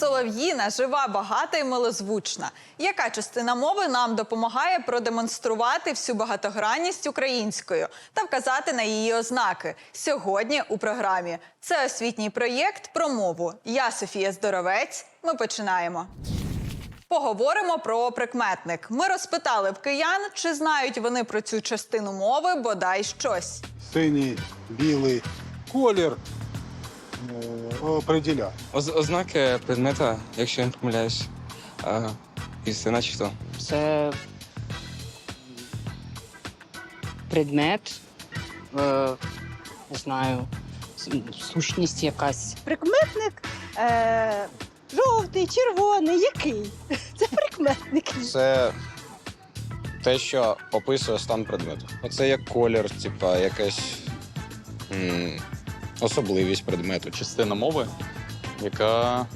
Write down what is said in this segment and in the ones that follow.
Солов'їна жива, багата і милозвучна. Яка частина мови нам допомагає продемонструвати всю багатогранність українською та вказати на її ознаки сьогодні у програмі? Це освітній проєкт про мову. Я Софія Здоровець. Ми починаємо. Поговоримо про прикметник. Ми розпитали в киян, чи знають вони про цю частину мови бодай щось. синій, білий колір е. Оз- ознаки предмета, якщо я не помиляюсь, а, і начебто. Це предмет, е, не знаю, с- сущність якась. Прикметник е, жовтий, червоний, який? Це прикметник. Це те, що описує стан предмету. Оце як колір, типа якась м, особливість предмету. частина мови, яка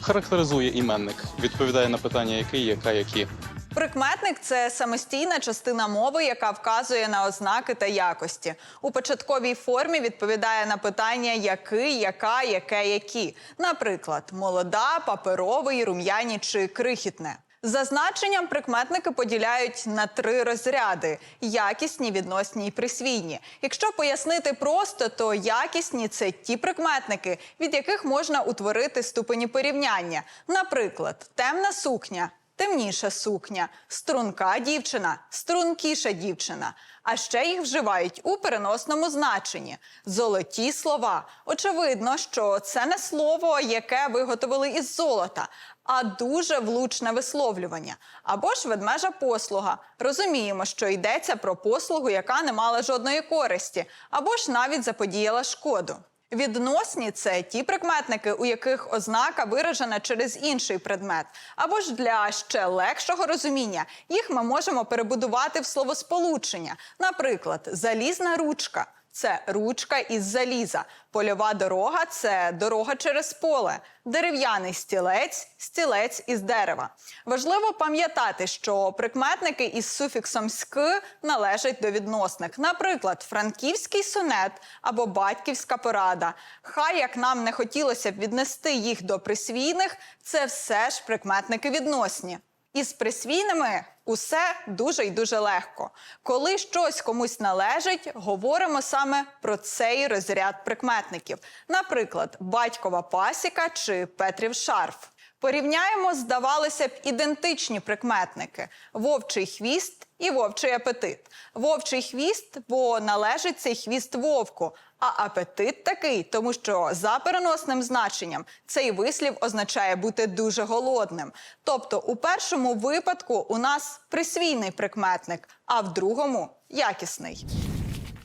характеризує іменник, відповідає на питання який, яка, які. Прикметник це самостійна частина мови, яка вказує на ознаки та якості. У початковій формі відповідає на питання який, яка, яке, які. Наприклад, молода, паперовий, рум'яні чи крихітне. За значенням прикметники поділяють на три розряди: якісні, відносні і присвійні. Якщо пояснити просто, то якісні це ті прикметники, від яких можна утворити ступені порівняння. Наприклад, темна сукня темніша сукня, струнка дівчина, стрункіша дівчина. А ще їх вживають у переносному значенні. Золоті слова. Очевидно, що це не слово, яке виготовили із золота, а дуже влучне висловлювання. Або ж ведмежа послуга. Розуміємо, що йдеться про послугу, яка не мала жодної користі, або ж навіть заподіяла шкоду. Відносні це ті прикметники, у яких ознака виражена через інший предмет. Або ж для ще легшого розуміння їх ми можемо перебудувати в словосполучення. Наприклад, залізна ручка. Це ручка із заліза. Польова дорога це дорога через поле. Дерев'яний стілець стілець із дерева. Важливо пам'ятати, що прикметники із суфіксом ськ належать до відносних. Наприклад, франківський сонет або батьківська порада. Хай як нам не хотілося б віднести їх до присвійних, це все ж прикметники відносні. Із присвійними усе дуже і дуже легко. Коли щось комусь належить, говоримо саме про цей розряд прикметників. Наприклад, батькова пасіка чи Петрів шарф. Порівняємо, здавалося б, ідентичні прикметники: вовчий хвіст і вовчий апетит. Вовчий хвіст, бо належить цей хвіст вовку. А апетит такий, тому що за переносним значенням цей вислів означає бути дуже голодним. Тобто, у першому випадку у нас присвійний прикметник, а в другому якісний.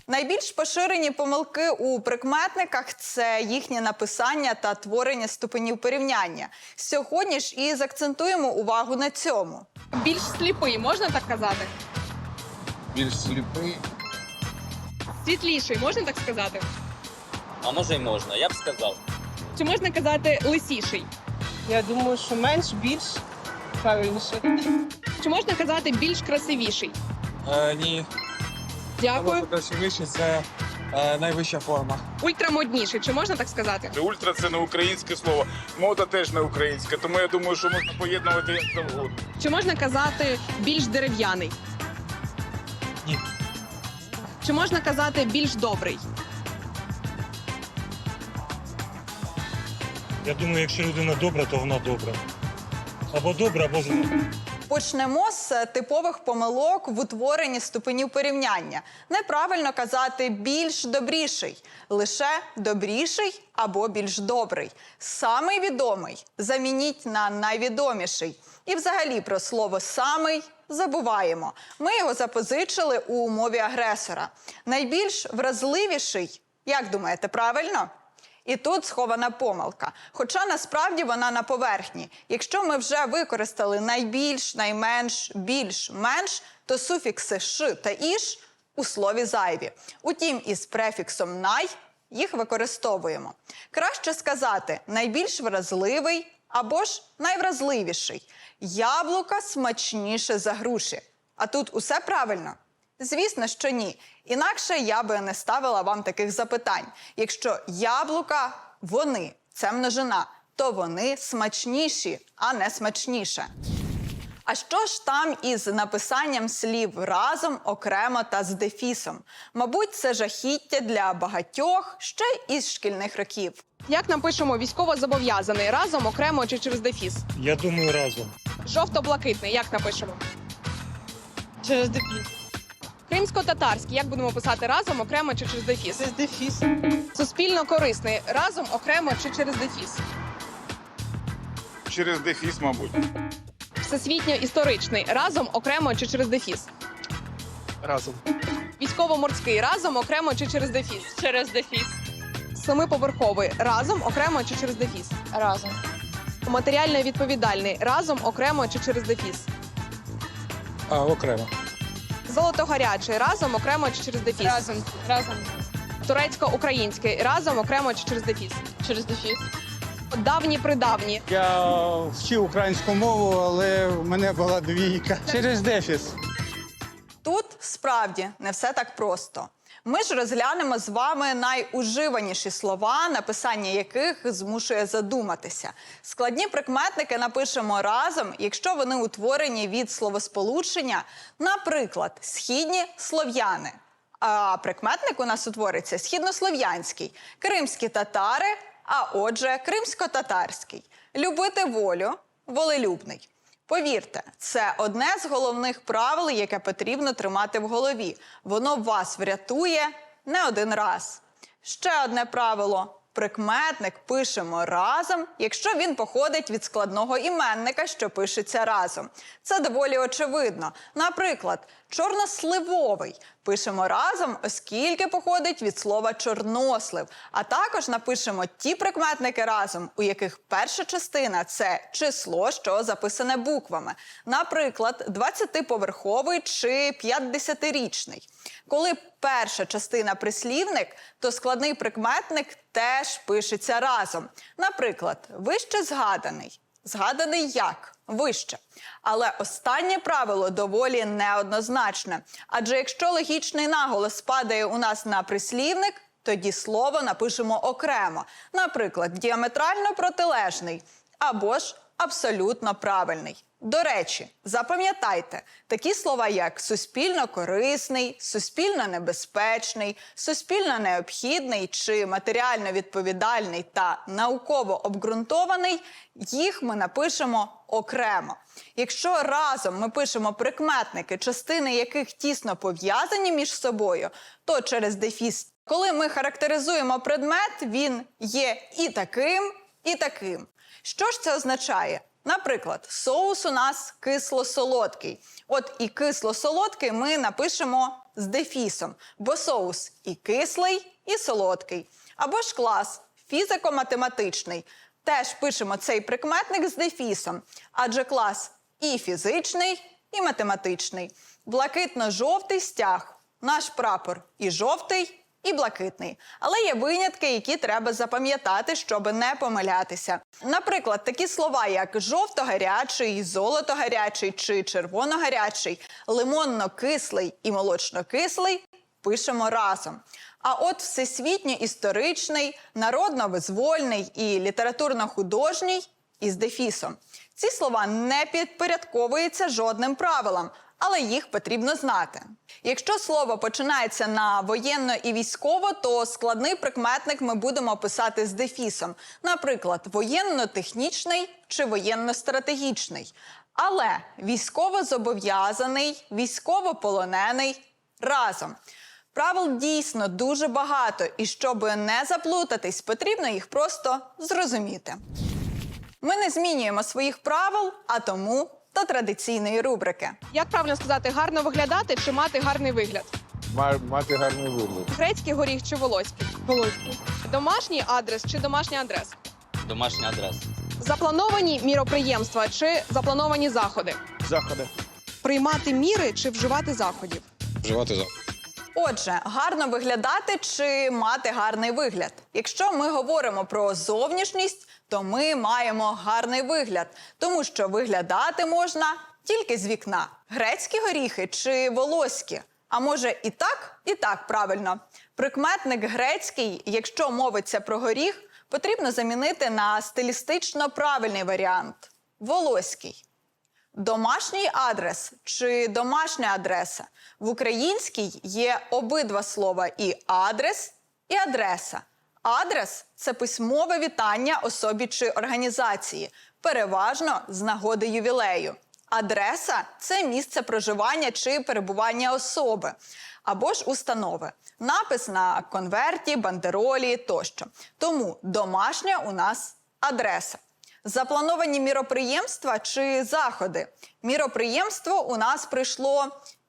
Найбільш поширені помилки у прикметниках це їхнє написання та творення ступенів порівняння. Сьогодні ж і закцентуємо увагу на цьому. Більш сліпий, можна так казати? Більш сліпий. Світліший, можна так сказати? А може й можна, я б сказав. Чи можна казати лисіший? Я думаю, що менш більш правильніше. Чи можна казати більш красивіший? Е, ні. Дякую. красивіше це е, найвища форма. Ультрамодніший, чи можна так сказати? Ультра це не українське слово, мода теж не українська, тому я думаю, що можна поєднувати як завгодно. Чи можна казати більш дерев'яний? Ні. Чи можна казати більш добрий? Я думаю, якщо людина добра, то вона добра. Або добра, або зла. Почнемо з типових помилок в утворенні ступенів порівняння. Неправильно казати більш добріший, лише добріший або більш добрий. Самий відомий замініть на найвідоміший. І взагалі про слово самий забуваємо. Ми його запозичили у мові агресора. Найбільш вразливіший, як думаєте, правильно? І тут схована помилка. Хоча насправді вона на поверхні. Якщо ми вже використали найбільш, найменш, більш, менш, то суфікси ш та іш у слові зайві. Утім, із префіксом най їх використовуємо. Краще сказати найбільш вразливий або ж найвразливіший. Яблука смачніше за груші. А тут усе правильно. Звісно, що ні. Інакше я би не ставила вам таких запитань. Якщо яблука вони, це множина, то вони смачніші, а не смачніше. А що ж там із написанням слів разом, окремо та з дефісом? Мабуть, це жахіття для багатьох ще із шкільних років. Як напишемо військово-зобов'язаний разом, окремо чи через дефіс? Я думаю, разом. Жовто-блакитний, як напишемо? Через дефіс. Кримсько-татарський, як будемо писати разом, окремо чи через дефіс? Через дефіс. Суспільно-корисний разом, окремо чи через дефіс? Через дефіс, мабуть. Всесвітньо-історичний разом, окремо чи через дефіс? Разом. Військово-морський разом, окремо чи через дефіс? Через дефіс. Семиповерховий разом, окремо чи через дефіс? Разом. Матеріально відповідальний разом, окремо чи через дефіс? А, окремо. Золото-гарячий разом, окремо чи через дефіс? Разом. Разом. Турецько-український разом, окремо чи через дефіс? Через дефіс. Давні придавні Я вчив українську мову, але в мене була двійка. Через дефіс. Тут справді не все так просто. Ми ж розглянемо з вами найуживаніші слова, написання яких змушує задуматися. Складні прикметники напишемо разом, якщо вони утворені від словосполучення, наприклад, східні слов'яни. А прикметник у нас утвориться східнослов'янський, кримські татари, а отже, кримсько-татарський. Любити волю, волелюбний. Повірте, це одне з головних правил, яке потрібно тримати в голові. Воно вас врятує не один раз. Ще одне правило: прикметник пишемо разом, якщо він походить від складного іменника, що пишеться разом. Це доволі очевидно. Наприклад, чорносливовий пишемо разом, оскільки походить від слова чорнослив. А також напишемо ті прикметники разом, у яких перша частина це число, що записане буквами. Наприклад, 20-поверховий чи 50-річний. Коли перша частина прислівник, то складний прикметник теж пишеться разом. Наприклад, вище згаданий. Згаданий як? Вище. Але останнє правило доволі неоднозначне. Адже якщо логічний наголос падає у нас на прислівник, тоді слово напишемо окремо. Наприклад, діаметрально протилежний або ж абсолютно правильний. До речі, запам'ятайте такі слова, як суспільно корисний, суспільно небезпечний, суспільно необхідний чи матеріально відповідальний та науково обґрунтований, їх ми напишемо окремо. Якщо разом ми пишемо прикметники, частини яких тісно пов'язані між собою, то через дефіс, коли ми характеризуємо предмет, він є і таким, і таким. Що ж це означає? Наприклад, соус у нас кисло-солодкий. От і кисло-солодкий ми напишемо з дефісом, бо соус і кислий, і солодкий. Або ж клас фізико-математичний. Теж пишемо цей прикметник з дефісом, адже клас і фізичний, і математичний. Блакитно-жовтий стяг. Наш прапор і жовтий, і блакитний. Але є винятки, які треба запам'ятати, щоб не помилятися. Наприклад, такі слова, як жовто-гарячий, золото-гарячий чи червоно-гарячий, лимонно-кислий і молочно-кислий пишемо разом. А от всесвітньо-історичний, народно-визвольний і літературно-художній із дефісом. Ці слова не підпорядковуються жодним правилам, але їх потрібно знати. Якщо слово починається на воєнно і військово, то складний прикметник ми будемо писати з дефісом, наприклад, воєнно-технічний чи воєнно-стратегічний. Але військово зобов'язаний, військово-полонений разом. Правил дійсно дуже багато, і щоб не заплутатись, потрібно їх просто зрозуміти. Ми не змінюємо своїх правил, а тому до традиційної рубрики. Як правильно сказати, гарно виглядати чи мати гарний вигляд? Мати гарний вигляд. Грецький горіх чи волоський? Волоський. Домашній адрес чи домашня адреса? Домашня адреса. Заплановані міроприємства чи заплановані заходи? Заходи. Приймати міри чи вживати заходів? Вживати за. Отже, гарно виглядати чи мати гарний вигляд. Якщо ми говоримо про зовнішність, то ми маємо гарний вигляд, тому що виглядати можна тільки з вікна. Грецькі горіхи чи волоські. А може і так, і так правильно. Прикметник грецький, якщо мовиться про горіх, потрібно замінити на стилістично правильний варіант волоський. Домашній адрес чи домашня адреса в українській є обидва слова і адрес, і адреса. Адрес це письмове вітання особі чи організації, переважно з нагоди ювілею. Адреса це місце проживання чи перебування особи або ж установи. Напис на конверті, бандеролі тощо. Тому домашня у нас адреса. Заплановані міроприємства чи заходи. Міроприємство у нас прийшло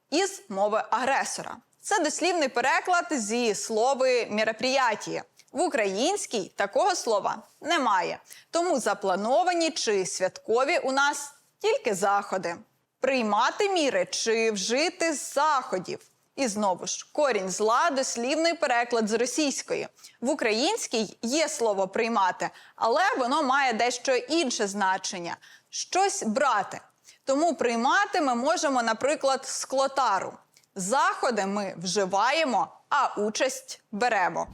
із мови агресора. Це дослівний переклад зі слови «міроприятіє». В українській такого слова немає. Тому заплановані чи святкові у нас тільки заходи. Приймати міри чи вжити заходів. І знову ж корінь зла дослівний переклад з російської. В українській є слово приймати, але воно має дещо інше значення щось брати. Тому приймати ми можемо, наприклад, склотару. Заходи ми вживаємо, а участь беремо.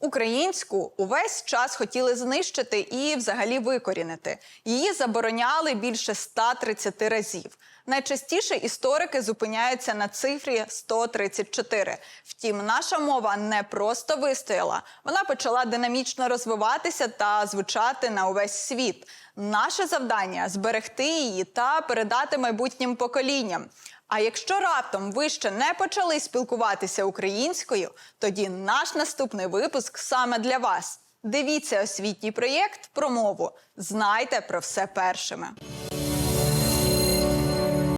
Українську увесь час хотіли знищити і взагалі викорінити. Її забороняли більше 130 разів. Найчастіше історики зупиняються на цифрі 134. Втім, наша мова не просто вистояла, вона почала динамічно розвиватися та звучати на увесь світ. Наше завдання зберегти її та передати майбутнім поколінням. А якщо раптом ви ще не почали спілкуватися українською, тоді наш наступний випуск саме для вас. Дивіться освітній проєкт про мову. Знайте про все першими.